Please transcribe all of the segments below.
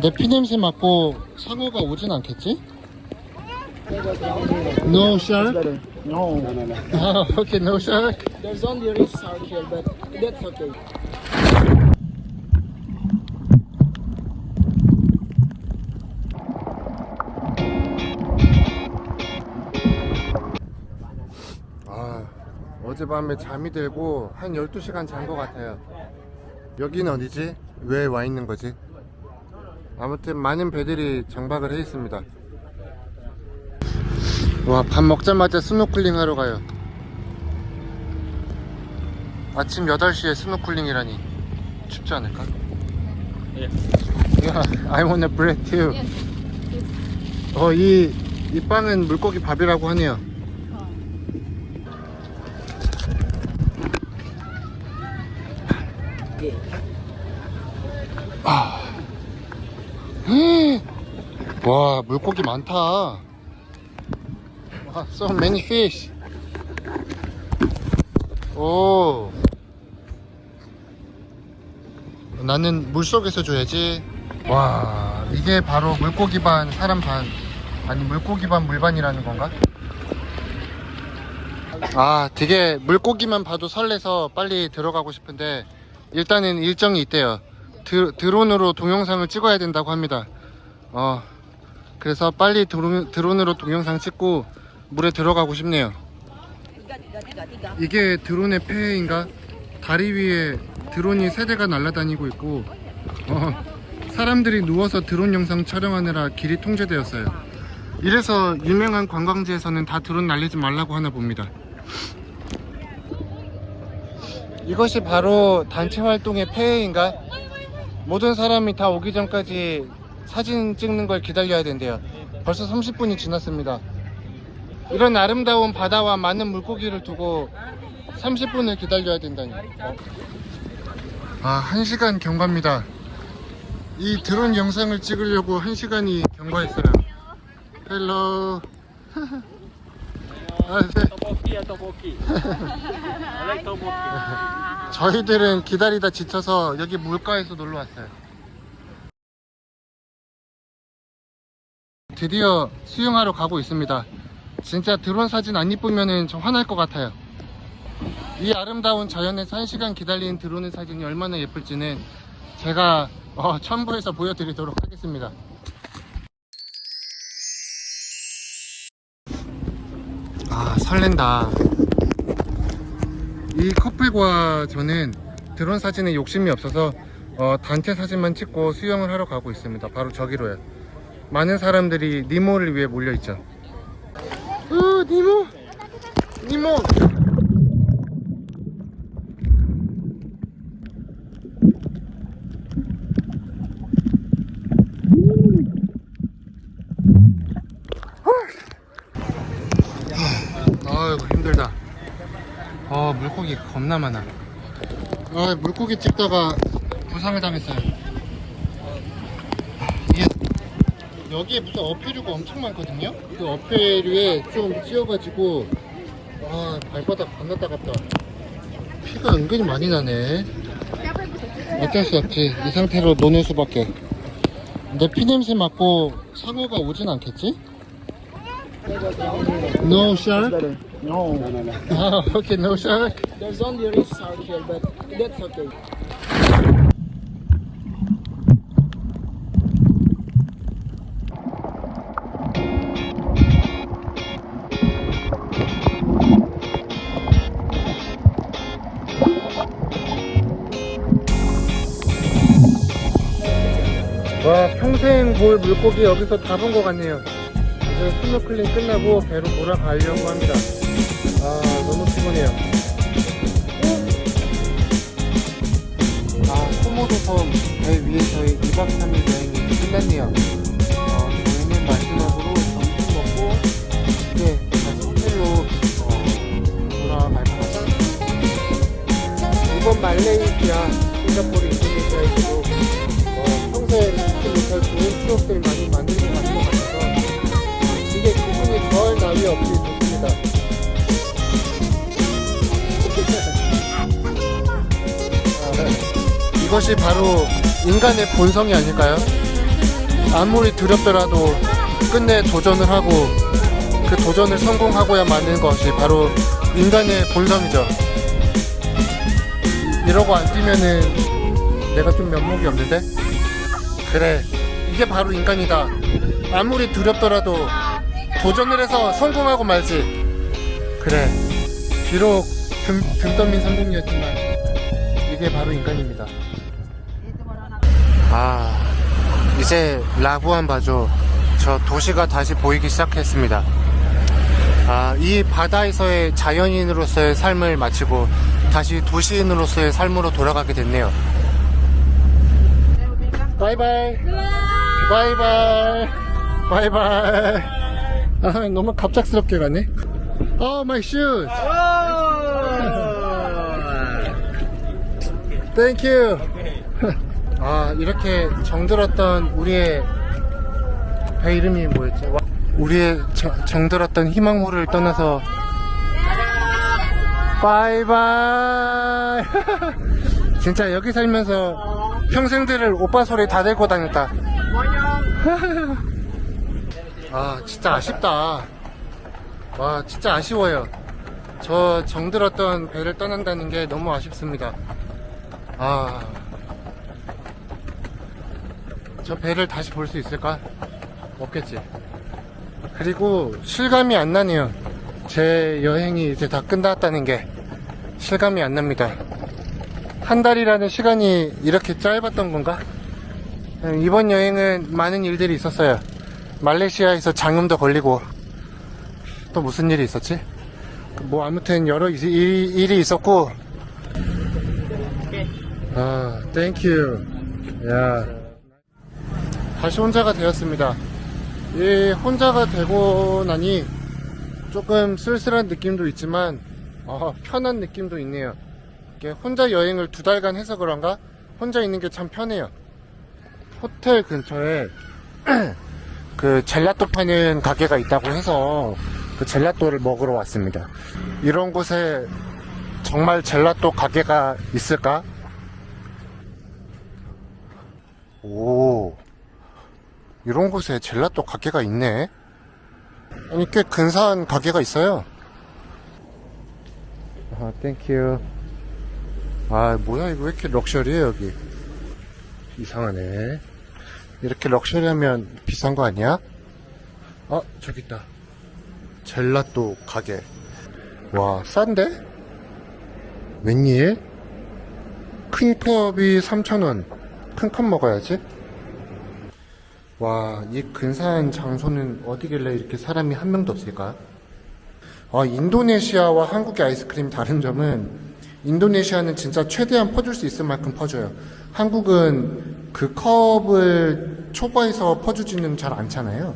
내 피냄새 맡고 상어가 오진 않겠지? No shark? No. No, no, no. 아, okay, no shark. There's only reef shark here, but that's okay. 아, 어젯밤에 잠이 들고 한 12시간 잔 것 같아요. 여기는 어디지? 왜 와 있는 거지? 아무튼 많은 배들이 정박을 해 있습니다. 와, 밥 먹자마자 스노클링 하러 가요. 아침 8시에 스노클링이라니. 춥지 않을까? Yeah, I want a bread too. 어, 이, 이 빵은 물고기 밥이라고 하네요. 와 물고기 많다. 와 so many fish. 오. 나는 물속에서 줘야지. 와 이게 바로 물고기 반 사람 반 아니 물고기 반 물반이라는 건가? 아 되게 물고기만 봐도 설레서 빨리 들어가고 싶은데 일단은 일정이 있대요. 드, 드론으로 동영상을 찍어야 된다고 합니다. 어 그래서 빨리 드론, 드론으로 동영상 찍고 물에 들어가고 싶네요 이게 드론의 폐인가? 다리 위에 드론이 세 대가 날아다니고 있고 어, 사람들이 누워서 드론 영상 촬영하느라 길이 통제되었어요 이래서 유명한 관광지에서는 다 드론 날리지 말라고 하나 봅니다 이것이 바로 단체 활동의 폐해인가? 모든 사람이 다 오기 전까지 사진 찍는 걸 기다려야 된대요. 벌써 30분이 지났습니다. 이런 아름다운 바다와 많은 물고기를 두고 30분을 기다려야 된다니. 어? 아, 1시간 경과입니다. 이 드론 영상을 찍으려고 1시간이 경과했어요. 헬로. 아, 네. 저희들은 기다리다 지쳐서 여기 물가에서 놀러 왔어요. 드디어 수영하러 가고 있습니다. 진짜 드론 사진 안 이쁘면은 저 화날 것 같아요. 이 아름다운 자연에서 1시간 기다린 드론의 사진이 얼마나 예쁠지는 제가 어, 첨부해서 보여드리도록 하겠습니다. 아 설렌다. 이 커플과 저는 드론 사진에 욕심이 없어서 어, 단체 사진만 찍고 수영을 하러 가고 있습니다. 바로 저기로요. 많은 사람들이 니모를 위해 몰려 있죠. 어, 니모, 니모. 아이고 힘들다. 아 물고기 겁나 많아. 아 물고기 찍다가 부상을 당했어요. 이게 여기에 무슨 어패류가 엄청 많거든요. 그 어패류에 좀 찧어가지고 아 발바닥 겁나 따갑다. 피가 은근히 많이 나네. 어쩔 수 없지. 이 상태로 노는 수밖에. 내 피냄새 맡고 상어가 오진 않겠지? No shark? No. 아, okay, no shark. There's only reef shark here, but that's okay. 와 평생 볼 물고기 여기서 다 본 것 같네요. 이제 스노클링 끝나고 배로 돌아가려고 합니다. 아 너무 피곤해요. 아 코모도 섬배 위에서의 2박 3일 여행이 끝났네요. 어, 저희는 마지막으로 점심 먹고 이제 다시 호텔로 어, 돌아갈 것 같습니다. 이번 말레이시 이것이 바로 인간의 본성이 아닐까요? 아무리 두렵더라도 끝내 도전을 하고 그 도전을 성공하고야 마는 것이 바로 인간의 본성이죠. 이러고 안 뛰면은 내가 좀 면목이 없는데? 그래. 이게 바로 인간이다. 아무리 두렵더라도 도전을 해서 성공하고 말지. 그래. 비록 등, 등 떠민 성공이었지만 이게 바로 인간입니다. 아, 이제 라부안 바죠. 저 도시가 다시 보이기 시작했습니다. 아, 이 바다에서의 자연인으로서의 삶을 마치고 다시 도시인으로서의 삶으로 돌아가게 됐네요. 바이바이. 바이바이. 바이바이. 아, 너무 갑작스럽게 가네. 어, 마이 땡큐. 아, 이렇게 정들었던 우리의 배 이름이 뭐였지? 와- 우리의 정, 정들었던 희망호를 떠나서 바이바이. 진짜 여기 살면서 평생들을 오빠 소리 다 들고 다녔다. 아, 진짜 아쉽다. 와, 진짜 아쉬워요. 저 정들었던 배를 떠난다는 게 너무 아쉽습니다. 아. 저 배를 다시 볼 수 있을까? 없겠지. 그리고 실감이 안 나네요. 제 여행이 이제 다 끝났다는 게 실감이 안 납니다. 한 달이라는 시간이 이렇게 짧았던 건가? 이번 여행은 많은 일들이 있었어요. 말레이시아에서 장음도 걸리고 또 무슨 일이 있었지? 뭐 아무튼 여러 일이 있었고 아 땡큐 야 다시 혼자가 되었습니다. 이 혼자가 되고 나니 조금 쓸쓸한 느낌도 있지만 어, 편한 느낌도 있네요. 혼자 여행을 두 달간 해서 그런가? 혼자 있는 게 참 편해요. 호텔 근처에 그 젤라또 파는 가게가 있다고 해서 그 젤라또를 먹으러 왔습니다. 이런 곳에 정말 젤라또 가게가 있을까? 오, 이런 곳에 젤라또 가게가 있네. 아니 꽤 근사한 가게가 있어요. 아, 땡큐. 아, 뭐야 이거 왜 이렇게 럭셔리해 여기? 이상하네. 이렇게 럭셔리하면 비싼 거 아니야? 아, 저기 있다. 젤라또 가게. 와, 싼데? 웬일? 큰 컵이 3,000원. 큰 컵 먹어야지. 와, 이 근사한 장소는 어디길래 이렇게 사람이 한 명도 없을까? 아, 인도네시아와 한국의 아이스크림 다른 점은 인도네시아는 진짜 최대한 퍼줄 수 있을 만큼 퍼줘요. 한국은 그 컵을 초과해서 퍼주지는 잘 않잖아요.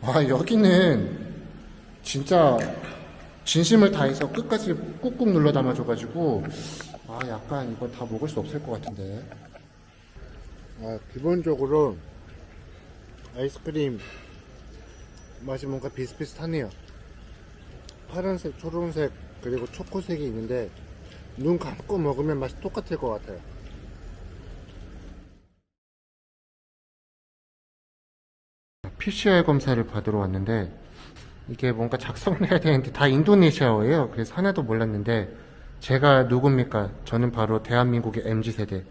와, 여기는 진짜 진심을 다해서 끝까지 꾹꾹 눌러 담아줘가지고 아, 약간 이거 다 먹을 수 없을 것 같은데. 아, 기본적으로 아이스크림 맛이 뭔가 비슷비슷하네요. 파란색, 초록색, 그리고 초코색이 있는데 눈 감고 먹으면 맛이 똑같을 것 같아요. PCR 검사를 받으러 왔는데 이게 뭔가 작성을 해야 되는데 다 인도네시아어예요. 그래서 하나도 몰랐는데 제가 누굽니까? 저는 바로 대한민국의 MZ세대.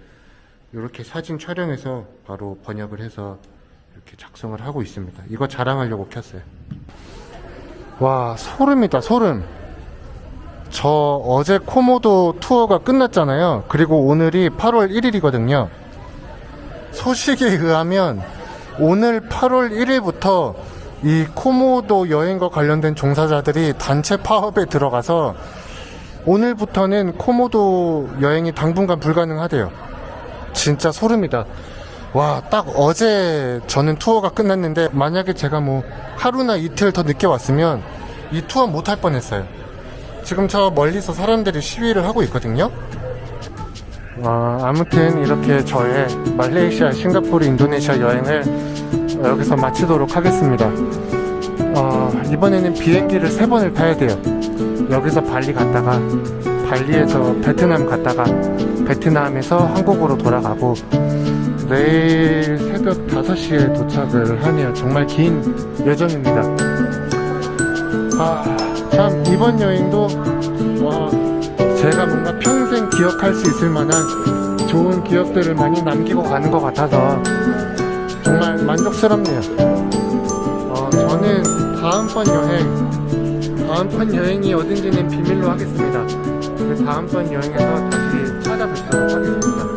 이렇게 사진 촬영해서 바로 번역을 해서 이렇게 작성을 하고 있습니다. 이거 자랑하려고 켰어요. 와, 소름이다, 소름. 저 어제 코모도 투어가 끝났잖아요. 그리고 오늘이 8월 1일이거든요. 소식에 의하면 오늘 8월 1일부터 이 코모도 여행과 관련된 종사자들이 단체 파업에 들어가서 오늘부터는 코모도 여행이 당분간 불가능하대요. 진짜 소름이다. 와, 딱 어제 저는 투어가 끝났는데 만약에 제가 뭐 하루나 이틀 더 늦게 왔으면 이 투어 못 할 뻔했어요. 지금 저 멀리서 사람들이 시위를 하고 있거든요. 아, 아무튼 이렇게 저의 말레이시아, 싱가포르, 인도네시아 여행을 여기서 마치도록 하겠습니다. 어, 이번에는 비행기를 세 번을 타야 돼요. 여기서 발리 갔다가 발리에서 베트남 갔다가 베트남에서 한국으로 돌아가고 내일 새벽 5시에 도착을 하네요. 정말 긴 여정입니다. 아, 참, 이번 여행도, 어, 제가 뭔가 평생 기억할 수 있을 만한 좋은 기억들을 많이 남기고 가는 것 같아서 정말 만족스럽네요. 어, 저는 다음번 여행, 다음번 여행이 어딘지는 비밀로 하겠습니다. 그 다음번 여행에서 다시 찾아뵙도록 하겠습니다.